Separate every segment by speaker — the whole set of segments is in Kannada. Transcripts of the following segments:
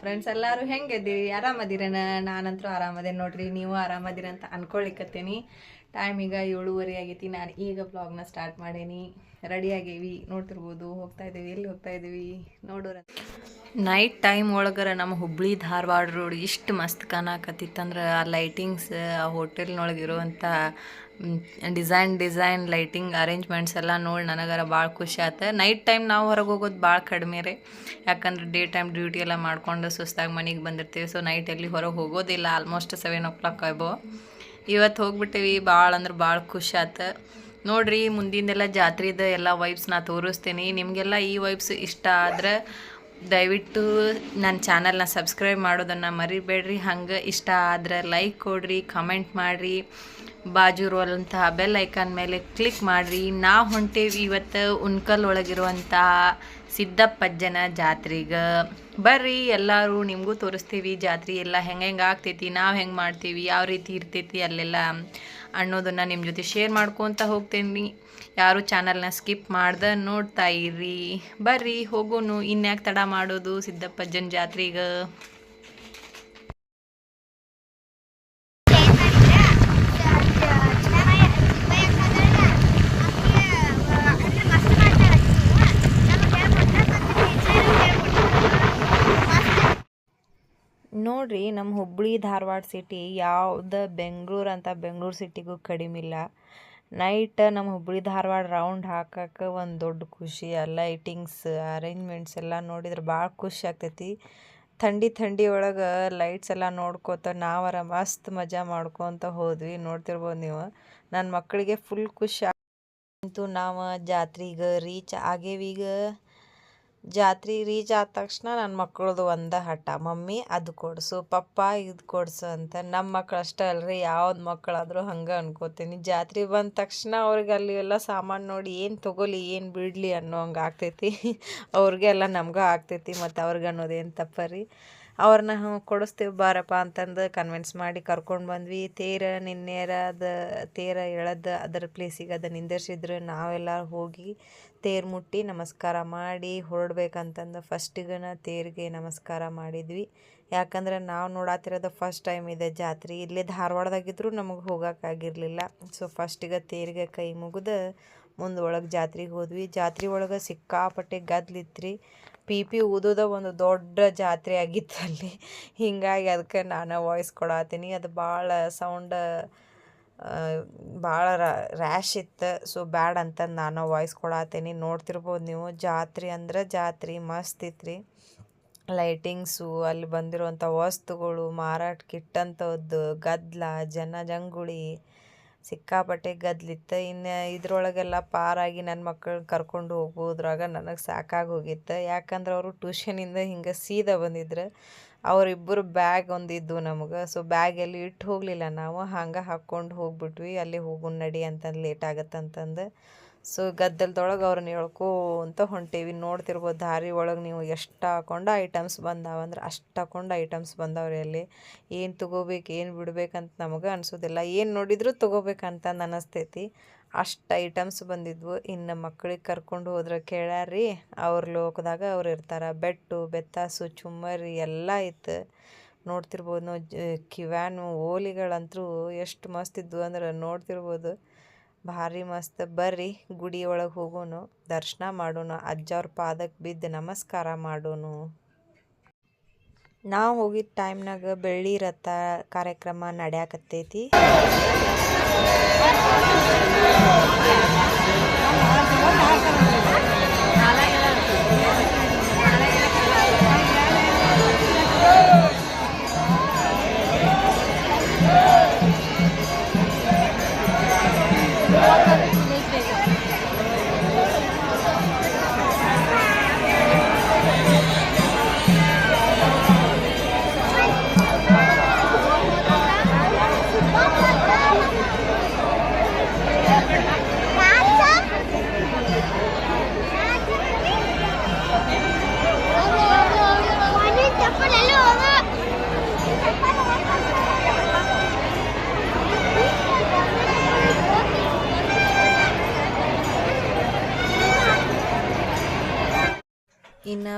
Speaker 1: ಫ್ರೆಂಡ್ಸ್ ಎಲ್ಲರೂ ಹೆಂಗಿದ್ದೀರಿ? ಆರಾಮದಿರೇನ? ನಾನಂತರೂ ಆರಾಮದೇನೆ ನೋಡ್ರಿ ನೀವು ಆರಾಮದಿರ ಅಂತ ಅನ್ಕೊಳಿಕತ್ತೀನಿ. ಟೈಮ್ ಈಗ ಏಳುವರೆ ಆಗೈತಿ. ನಾನು ಈಗ ಬ್ಲಾಗ್ನ ಸ್ಟಾರ್ಟ್ ಮಾಡೇನಿ. ರೆಡಿ ಆಗೇವಿ. ನೋಡ್ತಿರ್ಬೋದು. ಹೋಗ್ತಾ ಇದ್ದೀವಿ. ಎಲ್ಲಿ ಹೋಗ್ತಾ ಇದ್ದೀವಿ? ನೋಡೋರ ನೈಟ್ ಟೈಮ್ ಒಳಗರ ನಮ್ಮ ಹುಬ್ಳಿ ಧಾರವಾಡ ರೋಡ್ ಇಷ್ಟು ಮಸ್ತ್ ಕಾಣಕತ್ತಿತ್ತಂದ್ರೆ ಆ ಲೈಟಿಂಗ್ಸ್ ಆ ಹೋಟೆಲ್ನೊಳಗೆ ಇರುವಂಥ ಡಿಸೈನ್ ಡಿಸೈನ್ ಲೈಟಿಂಗ್ ಅರೇಂಜ್ಮೆಂಟ್ಸ್ ಎಲ್ಲ ನೋಡಿ ನನಗರ ಭಾಳ ಖುಷಿ ಆಯ್ತು ನೈಟ್ ಟೈಮ್ ನಾವು ಹೊರಗೆ ಹೋಗೋದು ಭಾಳ ಕಡಿಮೆ ರೀ. ಯಾಕಂದ್ರೆ ಡೇ ಟೈಮ್ ಡ್ಯೂಟಿ ಎಲ್ಲ ಮಾಡ್ಕೊಂಡು ಸುಸ್ತಾಗಿ ಮನೆಗೆ ಬಂದಿರ್ತೀವಿ. ಸೊ ನೈಟ್ ಎಲ್ಲಿ ಹೊರಗೆ ಹೋಗೋದಿಲ್ಲ. ಆಲ್ಮೋಸ್ಟ್ ಸೆವೆನ್ ಓ ಕ್ಲಾಕ್ ಆಯ್ಬೋ ಇವತ್ತು ಹೋಗ್ಬಿಟ್ಟಿವಿ ಭಾಳ ಅಂದ್ರೆ ಭಾಳ ಖುಷಿ ಆಯ್ತು ನೋಡ್ರಿ, ಮುಂದಿಂದೆಲ್ಲ ಜಾತ್ರೆದು ಎಲ್ಲ ವೈಬ್ಸ್ ನಾ ತೋರಿಸ್ತೀನಿ. ನಿಮಗೆಲ್ಲ ಈ ವೈಬ್ಸ್ ಇಷ್ಟ ಆದ್ರೆ ದಯವಿಟ್ಟು ನನ್ನ ಚಾನಲ್ನ ಸಬ್ಸ್ಕ್ರೈಬ್ ಮಾಡೋದನ್ನು ಮರಿಬೇಡ್ರಿ. ಹಂಗೆ ಇಷ್ಟ ಆದ್ರೆ ಲೈಕ್ ಕೊಡ್ರಿ ಕಮೆಂಟ್ ಮಾಡಿರಿ. ಬಾಜು ಇರುವಂತಹ ಬೆಲ್ ಐಕಾನ್ ಮೇಲೆ ಕ್ಲಿಕ್ ಮಾಡಿರಿ. ನಾವು ಹೊಂಟೇವಿ ಇವತ್ತು ಉಣ್ಕಲ್ ಒಳಗಿರುವಂತಹ ಸಿದ್ದಪ್ಪಜ್ಜನ ಜಾತ್ರೆಗೆ. ಬರ್ರಿ, ಎಲ್ಲರೂ ನಿಮಗೂ ತೋರಿಸ್ತೀವಿ ಜಾತ್ರೆ ಎಲ್ಲ ಹೆಂಗೆ ಹೆಂಗೆ ಆಗ್ತೈತಿ, ನಾವು ಹೆಂಗೆ ಮಾಡ್ತೀವಿ, ಯಾವ ರೀತಿ ಇರ್ತೈತಿ ಅಲ್ಲೆಲ್ಲ ಅನ್ನೋದನ್ನು ನಿಮ್ಮ ಜೊತೆ ಶೇರ್ ಮಾಡ್ಕೊತ ಹೋಗ್ತೇನೆ ಯಾರು ಚಾನಲ್ನ ಸ್ಕಿಪ್ ಮಾಡ್ದೆ ನೋಡ್ತಾ ಇರ್ರಿ. ಬರ್ರಿ, ಹೋಗೋನು, ಇನ್ಯಾಕೆ ತಡ ಮಾಡೋದು ಸಿದ್ದಪ್ಪಜ್ಜನ ಜಾತ್ರೆಗೆ. ನೋಡ್ರಿ ನಮ್ಮ ಹುಬ್ಬಳ್ಳಿ ಧಾರವಾಡ ಸಿಟಿ ಯಾವ್ದು ಬೆಂಗಳೂರು ಅಂತ ಬೆಂಗಳೂರು ಸಿಟಿಗೂ ಕಡಿಮೆ ಇಲ್ಲ. ನೈಟ್ ನಮ್ಮ ಹುಬ್ಬಳ್ಳಿ ಧಾರವಾಡ ರೌಂಡ್ ಹಾಕಕ್ಕೆ ಒಂದು ದೊಡ್ಡ ಖುಷಿ. ಆ ಲೈಟಿಂಗ್ಸ್ ಅರೇಂಜ್ಮೆಂಟ್ಸ್ ಎಲ್ಲ ನೋಡಿದ್ರೆ ಭಾಳ ಖುಷಿ ಆಗ್ತೈತಿ. ಥಂಡಿ ಥಂಡಿ ಒಳಗೆ ಲೈಟ್ಸ್ ಎಲ್ಲ ನೋಡ್ಕೋತ ನಾವರ ಮಸ್ತ್ ಮಜಾ ಮಾಡ್ಕೊತ ಹೋದ್ವಿ. ನೋಡ್ತಿರ್ಬೋದು ನೀವು. ನನ್ನ ಮಕ್ಕಳಿಗೆ ಫುಲ್ ಖುಷಿ ಅಂತೂ ನಾವು ಜಾತ್ರೆಗೆ ರೀಚ್ ಆಗೇವೀಗ ಜಾತ್ರೆ ರೀಚ್ ಆದ ತಕ್ಷಣ ನನ್ನ ಮಕ್ಕಳದು ಒಂದು ಹಠ. ಮಮ್ಮಿ, ಅದು ಕೊಡಿಸು. ಪಪ್ಪ, ಇದು ಕೊಡಿಸು ಅಂತ. ನಮ್ಮ ಮಕ್ಕಳು ಅಷ್ಟೇ ಅಲ್ರಿ. ಯಾವ್ದು ಮಕ್ಕಳಾದರೂ ಹಂಗೆ ಅನ್ಕೋತೀನಿ. ಜಾತ್ರೆ ಬಂದ ತಕ್ಷಣ ಅವ್ರಿಗೆ ಅಲ್ಲಿ ಎಲ್ಲ ಸಾಮಾನು ನೋಡಿ ಏನು ತೊಗೊಲಿ, ಏನು ಬಿಡಲಿ ಅನ್ನೋ ಹಂಗೆ ಆಗ್ತೈತಿ. ಅವ್ರಿಗೆ ಎಲ್ಲ ನಮ್ಗೆ ಆಗ್ತೈತಿ ಮತ್ತು ಅವ್ರಿಗೆ ಅನ್ನೋದೇನು ತಪ್ಪ ರೀ? ಅವ್ರನ್ನ, ಹ್ಞೂ, ಕೊಡಿಸ್ತೀವಿ ಬಾರಪ್ಪ ಅಂತಂದು ಕನ್ವಿನ್ಸ್ ಮಾಡಿ ಕರ್ಕೊಂಡು ಬಂದ್ವಿ. ತೇರ ಅದು ತೇರ ಎಳೆದ ಅದರ ಪ್ಲೇಸಿಗೆ ಅದು ನಿಂದಿರ್ಸಿದ್ರು. ನಾವೆಲ್ಲ ಹೋಗಿ ತೇರು ಮುಟ್ಟಿ ನಮಸ್ಕಾರ ಮಾಡಿ ಹೊರಡ್ಬೇಕಂತಂದು ಫಸ್ಟಿಗನ ತೇರಿಗೆ ನಮಸ್ಕಾರ ಮಾಡಿದ್ವಿ. ಯಾಕಂದ್ರೆ ನಾವು ನೋಡತ್ತಿರೋದು ಫಸ್ಟ್ ಟೈಮ್ ಇದೆ ಜಾತ್ರೆ. ಇಲ್ಲೇ ಧಾರವಾಡದಾಗಿದ್ದರೂ ನಮಗೆ ಹೋಗೋಕ್ಕಾಗಿರಲಿಲ್ಲ ಸೊ ಫಸ್ಟಿಗೆ ತೇರಿಗೆ ಕೈ ಮುಗಿದು ಮುಂದೆ ಒಳಗೆ ಜಾತ್ರೆಗೆ ಹೋದ್ವಿ. ಜಾತ್ರೆ ಒಳಗೆ ಸಿಕ್ಕಾಪಟ್ಟೆ ಗದ್ಲಿತ್ರಿ. ಪಿ ಪಿ ಊದೋದ ಒಂದು ದೊಡ್ಡ ಜಾತ್ರೆ ಆಗಿತ್ತು ಅಲ್ಲಿ. ಹೀಗಾಗಿ ಅದಕ್ಕೆ ನಾನು ವಾಯ್ಸ್ ಕೊಡತ್ತೀನಿ ಅದು ಭಾಳ ಸೌಂಡ್ ಭಾಳ ರ್ಯಾಶ್ ಇತ್ತು. ಸೊ ಬ್ಯಾಡ್ ಅಂತ ನಾನು ವಾಯ್ಸ್ ಕೊಡತ್ತೀನಿ ನೋಡ್ತಿರ್ಬೋದು ನೀವು, ಜಾತ್ರೆ ಅಂದ್ರೆ ಜಾತ್ರೆ, ಮಸ್ತ್ ಇತ್ತು ಲೈಟಿಂಗ್ಸು ಅಲ್ಲಿ ಬಂದಿರುವಂಥ ವಸ್ತುಗಳು ಮಾರಾಟಕ್ಕೆ ಇಟ್ಟಂಥದ್ದು ಗದ್ದಲ ಜನ ಜಂಗುಳಿ ಸಿಕ್ಕಾಪಟ್ಟೆ ಗದ್ಲಿತ್ತು. ಇನ್ನು ಇದರೊಳಗೆಲ್ಲ ಪಾರಾಗಿ ನನ್ನ ಮಕ್ಕಳನ್ನ ಕರ್ಕೊಂಡು ಹೋಗೋದ್ರಾಗ ನನಗೆ ಸಾಕಾಗಿ ಹೋಗಿತ್ತು. ಯಾಕಂದ್ರೆ ಅವರು ಟ್ಯೂಷನಿಂದ ಹಿಂಗೆ ಸೀದಾ ಬಂದಿದ್ರು. ಅವರಿಬ್ಬರು ಬ್ಯಾಗ್ ಒಂದಿದ್ದು ನಮಗೆ. ಸೊ ಬ್ಯಾಗಲ್ಲಿ ಇಟ್ಟು ಹೋಗಲಿಲ್ಲ ನಾವು. ಹಂಗೆ ಹಾಕ್ಕೊಂಡು ಹೋಗ್ಬಿಟ್ವಿ. ಅಲ್ಲಿ ಹೋಗು ನಡಿ ಅಂತಂದು ಲೇಟ್ ಆಗತ್ತಂತಂದು. ಸೊ ಗದ್ದಲದೊಳಗೆ ಅವ್ರನ್ನ ಹೇಳ್ಕೊಂತ ಹೊಂಟೇವಿ. ನೋಡ್ತಿರ್ಬೋದು ದಾರಿ ಒಳಗೆ ನೀವು ಎಷ್ಟು ಹಾಕೊಂಡು ಐಟಮ್ಸ್ ಬಂದಾವಂದ್ರೆ ಅಷ್ಟು ಹಾಕೊಂಡು ಐಟಮ್ಸ್ ಬಂದವ್ರಿ ಅಲ್ಲಿ. ಏನು ತೊಗೋಬೇಕು, ಏನು ಬಿಡ್ಬೇಕಂತ ನಮಗೆ ಅನಿಸೋದಿಲ್ಲ. ಏನು ನೋಡಿದರೂ ತೊಗೋಬೇಕಂತ ಅನ್ನಿಸ್ತೈತಿ ಅಷ್ಟು ಐಟಮ್ಸ್ ಬಂದಿದ್ವು. ಇನ್ನು ಮಕ್ಳಿಗೆ ಕರ್ಕೊಂಡು ಹೋದ್ರೆ ಕೇಳ್ಯಾರ್ರಿ. ಅವ್ರ ಲೋಕದಾಗ ಅವ್ರು ಇರ್ತಾರೆ. ಬೆಟ್ಟು, ಬೆತ್ತಾಸು, ಚುಮ್ಮರಿ ಎಲ್ಲ ಇತ್ತು. ನೋಡ್ತಿರ್ಬೋದು ನಾವು ಕಿವ್ಯಾನು ಓಲಿಗಳಂತರೂ ಎಷ್ಟು ಮಸ್ತ್ ಇದ್ವು ಅಂದ್ರೆ ನೋಡ್ತಿರ್ಬೋದು. ಭಾರಿ ಮಸ್ತ್. ಬರ್ರಿ ಗುಡಿ ಒಳಗೆ ಹೋಗೋನು, ದರ್ಶನ ಮಾಡೋಣ ಅಜ್ಜವ್ರ ಪಾದಕ್ಕೆ ಬಿದ್ದು ನಮಸ್ಕಾರ ಮಾಡೋನು. ನಾವು ಹೋಗಿದ್ದ ಟೈಮ್ನಾಗ ಬೆಳ್ಳಿ ರಥ ಕಾರ್ಯಕ್ರಮ ನಡೆಯಾಕತ್ತೈತಿ.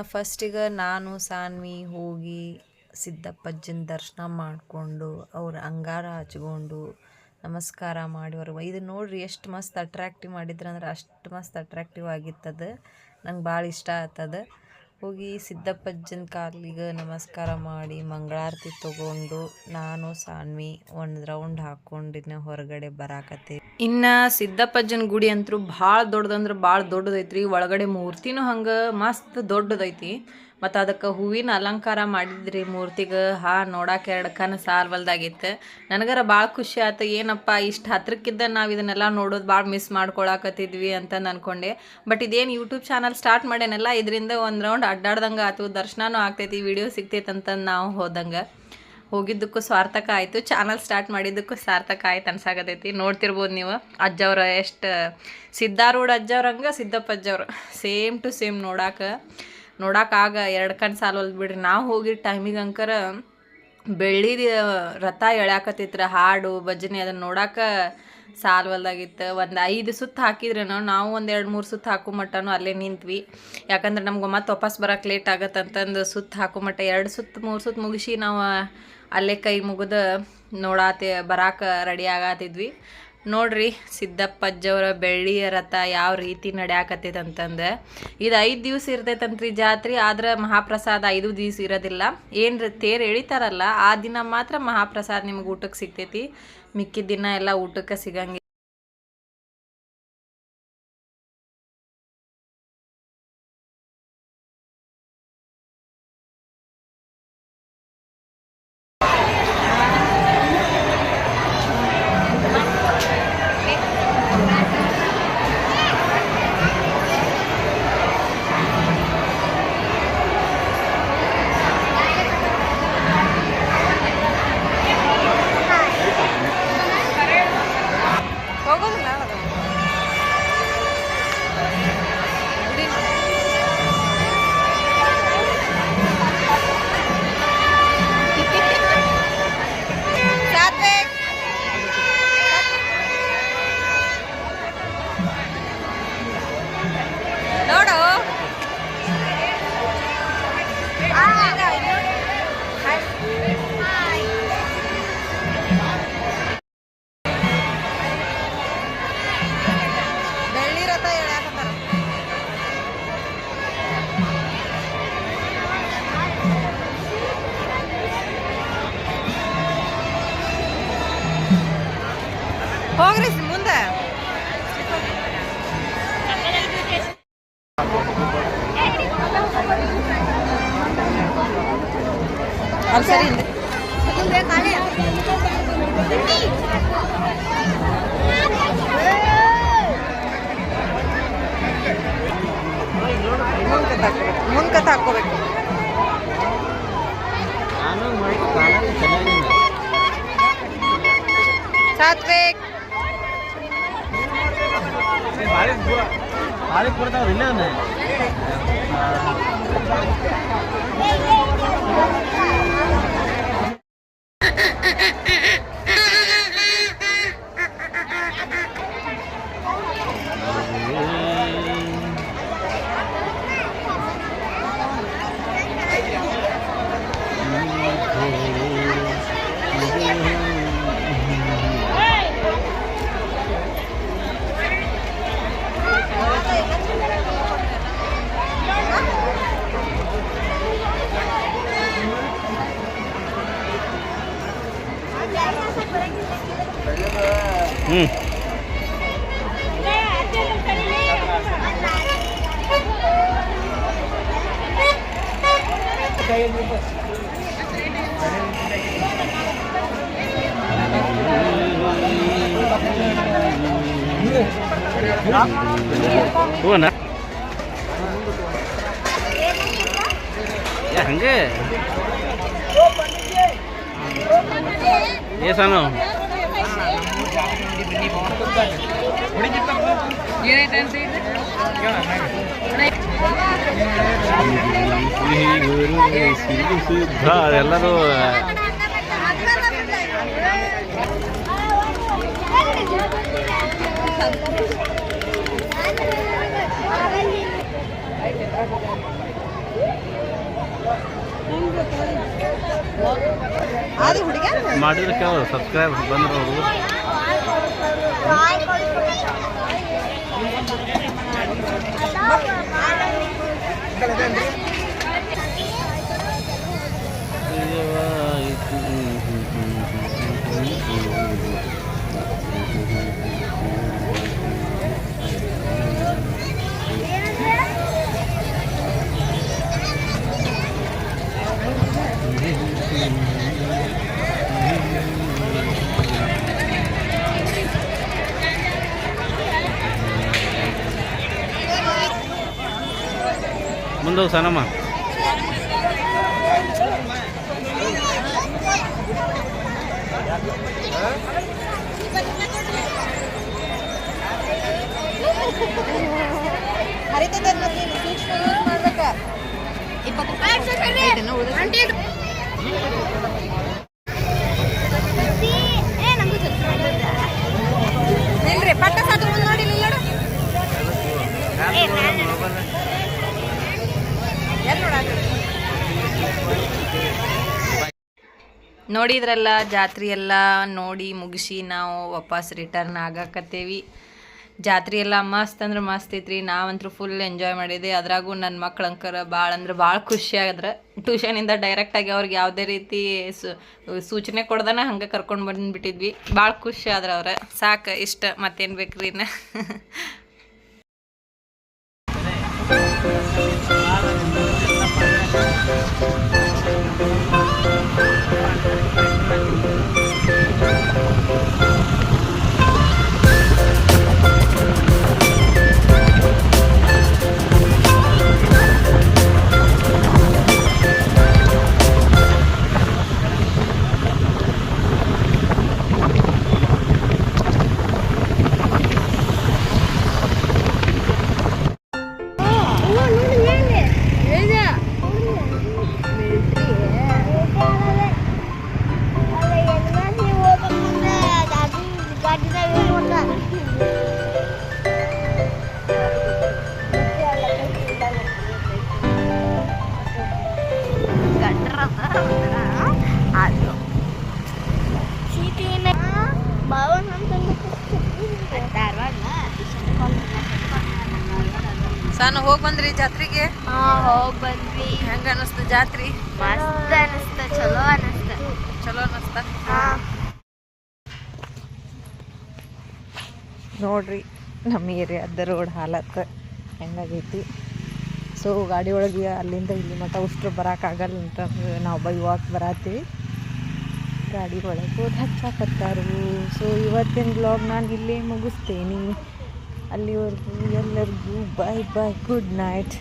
Speaker 1: ಫಸ್ಟಿಗೆ ನಾನು, ಸಾನ್ವಿ ಹೋಗಿ ಸಿದ್ದಪ್ಪಜ್ಜನ ದರ್ಶನ ಮಾಡಿಕೊಂಡು ಅವ್ರ ಅಂಗಾರ ಹಚ್ಕೊಂಡು ನಮಸ್ಕಾರ ಮಾಡಿ ಹೊರಗೆ ಇದು ನೋಡ್ರಿ ಎಷ್ಟು ಮಸ್ತ್ ಅಟ್ರಾಕ್ಟಿವ್ ಮಾಡಿದ್ರು ಅಂದ್ರೆ ಅಷ್ಟು ಮಸ್ತ್ ಅಟ್ರಾಕ್ಟಿವ್ ಆಗಿತ್ತದ. ನಂಗೆ ಭಾಳ ಇಷ್ಟ ಆತದ. ಹೋಗಿ ಸಿದ್ದಪ್ಪಜ್ಜನ ಕಾಲಿಗೆ ನಮಸ್ಕಾರ ಮಾಡಿ ಮಂಗಳಾರತಿ ತಗೊಂಡು ನಾನು ಸಾನ್ವಿ ಒಂದು ರೌಂಡ್ ಹಾಕೊಂಡಿನ ಹೊರಗಡೆ ಬರಾಕತ್ತೆ ಇನ್ನ ಸಿದ್ದಪ್ಪಜ್ಜನ ಗುಡಿ ಅಂತೂ ಭಾಳ ದೊಡ್ಡದಂದ್ರೆ ಭಾಳ ದೊಡ್ಡದೈತ್ರಿ. ಒಳಗಡೆ ಮೂರ್ತಿನೂ ಹಂಗೆ ಮಸ್ತ್ ದೊಡ್ಡದೈತಿ. ಮತ್ತು ಅದಕ್ಕೆ ಹೂವಿನ ಅಲಂಕಾರ ಮಾಡಿದ್ರಿ ಮೂರ್ತಿಗೆ. ಹಾ ನೋಡಕ್ಕೆ ಎರಡು ಕನ ಸಾಲ್ವಲ್ದಾಗಿತ್ತು ನನಗರ ಭಾಳ ಖುಷಿ ಆಯ್ತು ಏನಪ್ಪ, ಇಷ್ಟು ಹತ್ರಕ್ಕಿದ್ದ ನಾವು ಇದನ್ನೆಲ್ಲ ನೋಡೋದು ಭಾಳ ಮಿಸ್ ಮಾಡ್ಕೊಳಕತ್ತಿದ್ವಿ ಅಂತ ಅನ್ಕೊಂಡೆ ಬಟ್ ಇದೇನು ಯೂಟ್ಯೂಬ್ ಚಾನಲ್ ಸ್ಟಾರ್ಟ್ ಮಾಡ್ಯಾನಲ್ಲ, ಇದರಿಂದ ಒಂದು ರೌಂಡ್ ಅಡ್ಡಾಡ್ದಂಗೆ ಆಯ್ತು ದರ್ಶನವೂ ಆಗ್ತೈತಿ ವಿಡಿಯೋ ಸಿಗ್ತೈತೆ ಅಂತಂದು ನಾವು ಹೋದಂಗೆ. ಹೋಗಿದ್ದಕ್ಕೂ ಸಾರ್ಥಕ ಆಯಿತು. ಚಾನಲ್ ಸ್ಟಾರ್ಟ್ ಮಾಡಿದ್ದಕ್ಕೂ ಸಾರ್ಥಕ ಆಯ್ತು ಅನ್ಸಾಕತೈತಿ ನೋಡ್ತಿರ್ಬೋದು ನೀವು. ಅಜ್ಜವ್ರ ಎಷ್ಟು ಸಿದ್ಧಾರೂಢ ಅಜ್ಜವ್ರಂಗೆ ಸಿದ್ದಪ್ಪ ಅಜ್ಜವ್ರು. ಸೇಮ್ ಟು ಸೇಮ್ ನೋಡಾಕ. ನೋಡಾಕಾಗ ಎರಡು ಕಣ್ಣು ಸಾಲವಲ್ದು ಬಿಡ್ರಿ. ನಾವು ಹೋಗಿ ಟೈಮಿಗೆ ಅಂಕರ ಬೆಳ್ಳಿ ರಥ ಎಳ್ಯಾಕತ್ತಿತ್ರ. ಹಾಡು, ಭಜನೆ ಅದನ್ನು ನೋಡಾಕ ಸಾಲ್ವಲ್ದಾಗಿತ್ತು ಒಂದು ಐದು ಸುತ್ತು ಹಾಕಿದ್ರೇನೋ ನಾವು ಒಂದು ಎರಡು ಮೂರು ಸುತ್ತು ಹಾಕೋ ಮಟ್ಟನೂ ಅಲ್ಲೇ ನಿಂತ್ವಿ. ಯಾಕಂದ್ರೆ ನಮ್ಗೆ ಮತ್ತೆ ವಾಪಸ್ ಬರೋಕೆ ಲೇಟ್ ಆಗತ್ತೆ ಅಂತಂದು ಸುತ್ತು ಹಾಕೋ ಮಟ್ಟ ಎರಡು ಸುತ್ತು, ಮೂರು ಸುತ್ತು ಮುಗಿಸಿ ನಾವು ಅಲ್ಲೇ ಕೈ ಮುಗಿದು ನೋಡಾತೆ, ಬರಾಕ ರೆಡಿ ಆಗತ್ತಿದ್ವಿ ನೋಡ್ರಿ ಸಿದ್ದಪ್ಪಜ್ಜವರ ಬೆಳ್ಳಿಯ ರಥ ಯಾವ ರೀತಿ ನಡ್ಯಾಕತ್ತೈತೆ ಅಂತಂದು ಇದು ಐದು ದಿವಸ ಇರ್ತೈತಂತ್ರಿ ಜಾತ್ರೆ, ಆದ್ರೆ ಮಹಾಪ್ರಸಾದ ಐದು ದಿವಸ ಇರೋದಿಲ್ಲ. ಏನು ತೇರು ಎಳಿತಾರಲ್ಲ, ಆ ದಿನ ಮಾತ್ರ ಮಹಾಪ್ರಸಾದ ನಿಮ್ಗೆ ಊಟಕ್ಕೆ ಸಿಗ್ತೈತಿ. ಮಿಕ್ಕಿದ ದಿನ ಎಲ್ಲ ಊಟಕ್ಕೆ ಸಿಗಂಗಿಲ್ಲ.
Speaker 2: taco de ಹ್ಞೂ ಹೂವನ ಯಾ ಹಂಗೆ ಏ ಸಾನು ಶ್ರೀ ಸಿದ್ಧ ಎಲ್ಲರೂ ಮಾಡಿದ್ರೆ ಕೇಳೋದು ಸಬ್ಸ್ಕ್ರೈಬ್ ಬಂದ್ರು ಅವರು. Gracias. ಮುಂದೋಗಿ ಸನಮ್ಮ?
Speaker 1: ನಿಲ್ರಿ ಪಟ್ಟ ಸಾತು ಮುಂದೆ ನೋಡಿ ನಿಲ್ಲೋಡು ನೋಡಿದ್ರಲ್ಲ ಜಾತ್ರೆ ಎಲ್ಲ ನೋಡಿ ಮುಗಿಸಿ ನಾವು ವಾಪಸ್ ರಿಟರ್ನ್ ಆಗಾಕತ್ತೇವಿ. ಜಾತ್ರೆ ಎಲ್ಲ ಮಸ್ತ್ ಅಂದ್ರೆ ಮಸ್ತ್ ಐತ್ರಿ. ನಾವಂತೂ ಫುಲ್ ಎಂಜಾಯ್ ಮಾಡಿದೆ ಅದ್ರಾಗೂ ನನ್ನ ಮಕ್ಳು ಅಂಕರ ಭಾಳ ಅಂದ್ರೆ ಭಾಳ ಖುಷಿ ಆಗಿದ್ರೆ ಟ್ಯೂಷನಿಂದ ಡೈರೆಕ್ಟಾಗಿ ಅವ್ರಿಗೆ ಯಾವುದೇ ರೀತಿ ಸೂಚನೆ ಕೊಡ್ದನ ಹಂಗೆ ಕರ್ಕೊಂಡು ಬಂದ್ಬಿಟ್ಟಿದ್ವಿ. ಭಾಳ ಖುಷಿ ಆದ್ರೆ ಅವ್ರ. ಸಾಕು, ಇಷ್ಟ. ಮತ್ತೇನು ಬೇಕ್ರಿ ಇನ್ನು? ಸಾನು ಹೋಗಿ ಬಂದ್ರಿ ಜಾತ್ರೆಗೆ?
Speaker 3: ಹೋಗ್ ಬಂದ್ವಿ.
Speaker 1: ಹೆಂಗ ಅನಿಸ್ತು ಜಾತ್ರೆ?
Speaker 3: ಮಸ್ತ್ ಅನಿಸ್ತ ಚಲೋ ಅನಿಸ್ತ
Speaker 1: ಚಲೋ ನೋಡ್ರಿ, ನಮ್ಮ ಏರಿಯಾದ ರೋಡ್ ಹಾಲತ್ ಹೆಂಗಾಗೈತಿ? ಸೊ ಗಾಡಿ ಒಳಗೆ ಅಲ್ಲಿಂದ ಇಲ್ಲಿ ಮಟ್ಟ ಉಷ್ಟ್ರು ಬರೋಕ್ಕಾಗಲ್ಲ ಅಂತ ನಾವು ಬೈ ವಾಕ್ ಬರತ್ತೀವಿ ಗಾಡಿ ಒಳಗೆ ಹೋಗಿ ಹಚ್ಚಾಕತ್ತಾರು. ಸೊ ಇವತ್ತಿನ ಬ್ಲಾಗ್ ನಾನು ಇಲ್ಲೇ ಮುಗಿಸ್ತೀನಿ. ಅಲ್ಲಿವರೆಗೂ ಎಲ್ಲರಿಗೂ ಬೈ ಬೈ ಗುಡ್ ನೈಟ್